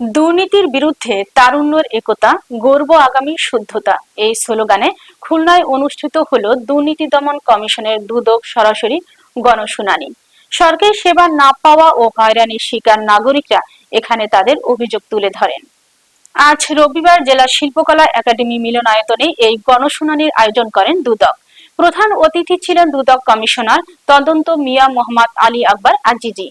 দুর্নীতির বিরুদ্ধে তারুণ্যের একতা, গর্ব আগামী শুদ্ধতা। এই স্লোগানে খুলনায় অনুষ্ঠিত হল দুর্নীতি দমন কমিশনের দুদক সরাসরি গণশুনানি। সরকারি সেবা না পাওয়া ও হয়রানির শিকার নাগরিকরা এখানে তাদের অভিযোগ তুলে ধরেন। আজ রবিবার জেলা শিল্পকলা একাডেমি মিলনায়তনে এই গণশুনানির আয়োজন করেন দুদক। প্রধান অতিথি ছিলেন দুদক কমিশনার তদন্ত মিয়া মোহাম্মদ আলী আকবর আজিজি।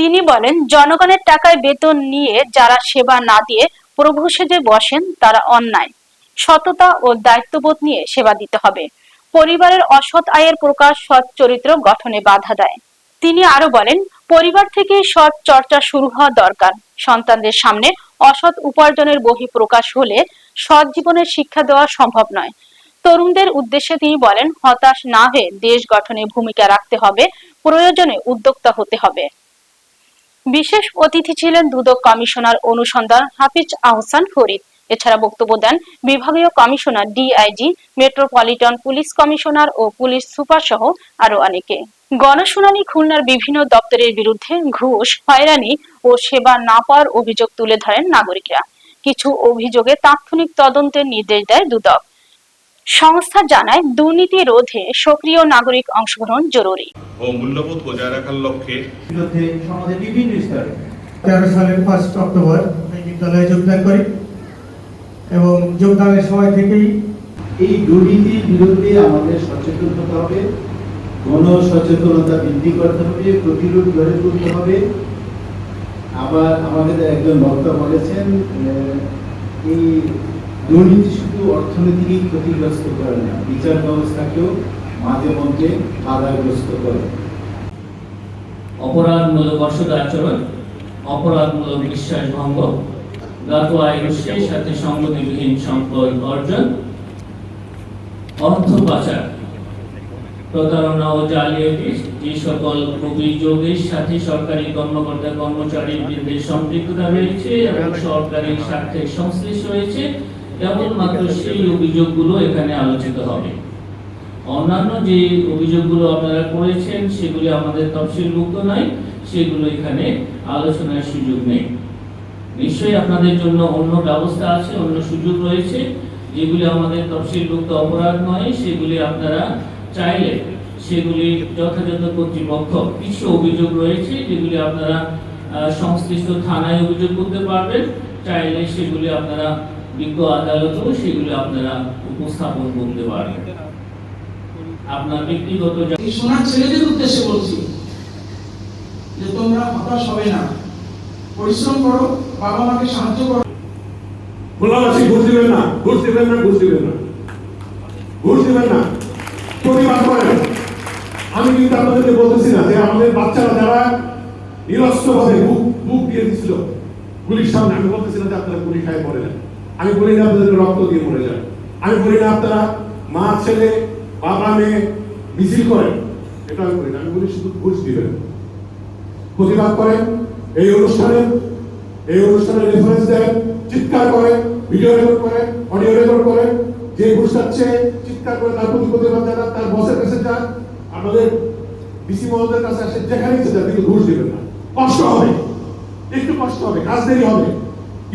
তিনি বলেন, জনগণের টাকায় বেতন নিয়ে যারা সেবা না দিয়ে প্রভু সেজে বসেন, তারা অন্যায়। সততা ও দায়িত্ববোধ নিয়ে সেবা দিতে হবে। পরিবারের অসৎ আয়ের প্রকাশ সৎ চরিত্র গঠনে বাধা দেয়। তিনি আরও বলেন, পরিবার থেকে সৎ চর্চা শুরু হওয়া দরকার। সন্তানদের সামনে অসৎ উপার্জনের বহি প্রকাশ হলে সৎ জীবনের শিক্ষা দেওয়া সম্ভব নয়। তরুণদের উদ্দেশ্যে তিনি বলেন, হতাশ না হয়ে দেশ গঠনে ভূমিকা রাখতে হবে, প্রয়োজনে উদ্যোক্তা হতে হবে। বিশেষ অতিথি ছিলেন দুদক কমিশনার অনুসন্ধান হাফিজ আহসান ফরিদ। এছাড়া বক্তব্য দেন বিভাগীয় commissioner DIG, metropolitan police commissioner ও পুলিশ সুপার সহ আরও অনেকে। গণশুনানি খুলনার বিভিন্ন দপ্তরের বিরুদ্ধে ঘুষ, হয়রানি ও সেবা না পাওয়ার অভিযোগ তুলে ধরেন নাগরিকরা। কিছু অভিযোগে তাৎক্ষণিক তদন্তের নির্দেশ দেয় দুদক। সংস্থা জানায় দুর্নীতি রোধে সক্রিয় নাগরিক অংশগ্রহণ জরুরি। ও মূল্যবোধ বজায় রাখার লক্ষ্যে বিরুদ্ধে সমাজের বিভিন্ন স্তরে তেরো সালের ফার্স্ট অক্টোবর বিদ্যালয়ে যোগদান করি এবং যোগদানের সময় থেকেই এই দুর্নীতির বিরুদ্ধে আমাদের সচেতন হতে হবে গণ সচেতনতা বৃদ্ধি করতে হবে প্রতিরোধ গড়ে তুলতে হবে। আবার আমাদের একজন বক্তা বলেছেন এই দুর্নীতি শুধু অর্থনীতিকেই ক্ষতিগ্রস্ত করে না। বিচার ব্যবস্থাকেও মাঝে মধ্যে বাধাগ্রস্ত করে। অপরাধমূলক অসদ আচরণ, অপরাধমূলক বিশ্বাস ভঙ্গ আয় উৎসের সাথে সংগতিবিহীন সম্পদ অর্জন, অর্থ পাচার, প্রতারণা ও জালিয়াতি যে সকল অভিযোগের সাথে সরকারি কর্মকর্তা কর্মচারীর বিরুদ্ধে সম্পৃক্ততা রয়েছে এবং সরকারি স্বার্থে সংশ্লিষ্ট রয়েছে কেবলমাত্র সেই অভিযোগগুলো এখানে আলোচিত হবে। অন্যান্য যে অভিযোগগুলো আপনারা করেছেন, সেগুলি আমাদের তফসিলভুক্ত নয়, সেগুলো এখানে আলোচনার সুযোগ নেই। নিশ্চয়ই আপনাদের জন্য অন্য ব্যবস্থা আছে, অন্য সুযোগ রয়েছে, যেগুলি আমাদের তফসিলভুক্ত অপরাধ নয়, সেগুলি আপনারা চাইলে, সেগুলি যথাযথ কর্তৃপক্ষ, কিছু অভিযোগ রয়েছে যেগুলি আপনারা সংশ্লিষ্ট থানায় অভিযোগ করতে পারবেন, চাইলে সেগুলি আপনারা বিজ্ঞ আদালতেও সেগুলি আপনারা উপস্থাপন করতে পারবেন আপনার ব্যক্তিগত সোনার ছেলেদের উদ্দেশ্যে বলছি যে তোমরা হতাশ হবে না। পরিশ্রম করো বাবা মাকে সাহায্য করো। ঘুষ দিবেন না ঘুষ দিবেন না ঘুষ দিবেন না। ঘুষ দিবেন না। প্রতিবাদ করেন। আমি কিন্তু আপনাদেরকে বলতেছি না যে আমাদের বাচ্চারা যারা নিরস্ত্রভাবে বুক বুক দিয়ে দিছিল গুলির সামনে আমি বলতেছি না যে আপনারা গুলি খায় মরে যান। আমি বলি না আপনাদের রক্ত দিয়ে মরে যান। আমি বলি না আপনারা মা, ছেলে, বাবা, মেয়ে মিছিল করেন। এটা আমি বলি না। আমি বলি শুধু ঘুষ দিবেন। প্রতিবাদ করেন। এই অনুষ্ঠানে এই অনুষ্ঠানে রেফারেন্স দেন, চিৎকার করে ভিডিও রেকর্ড করে অডিও রেকর্ড করে যে ঘুষ খাচ্ছে, চিৎকার করে তার প্রতি প্রতিবাদ জানান, তার বসের কাছে যান। আমাদের ডিসি মহোদয়ের কাছে আসে যেখানে ইচ্ছে যান কিন্তু ঘুষ দেবেন না। কষ্ট হবে। একটু কষ্ট হবে। কাজ দেরি হবে।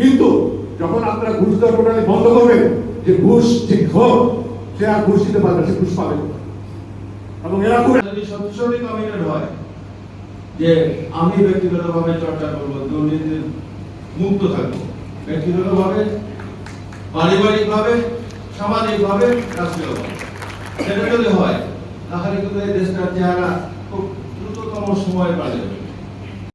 কিন্তু যখন আপনারা ঘুষ দেওয়ার প্রণালী বন্ধ করবেন, যে ঘুষ যে ঘর সে আর ঘুষ দিতে পারবে সে ঘুষ পাবে। এবং এরা যদি হয় যে আমি ব্যক্তিগতভাবে চর্চা করব, দুর্নীতির মুক্ত থাকব, ব্যক্তিগতভাবে, পারিবারিকভাবে, সামাজিকভাবে, রাষ্ট্রীয়ভাবে। সেটা যদি হয়, তাহলে কিন্তু এই দেশটার চেহারা খুব দ্রুততম সময়ে পাল্টে যাবে।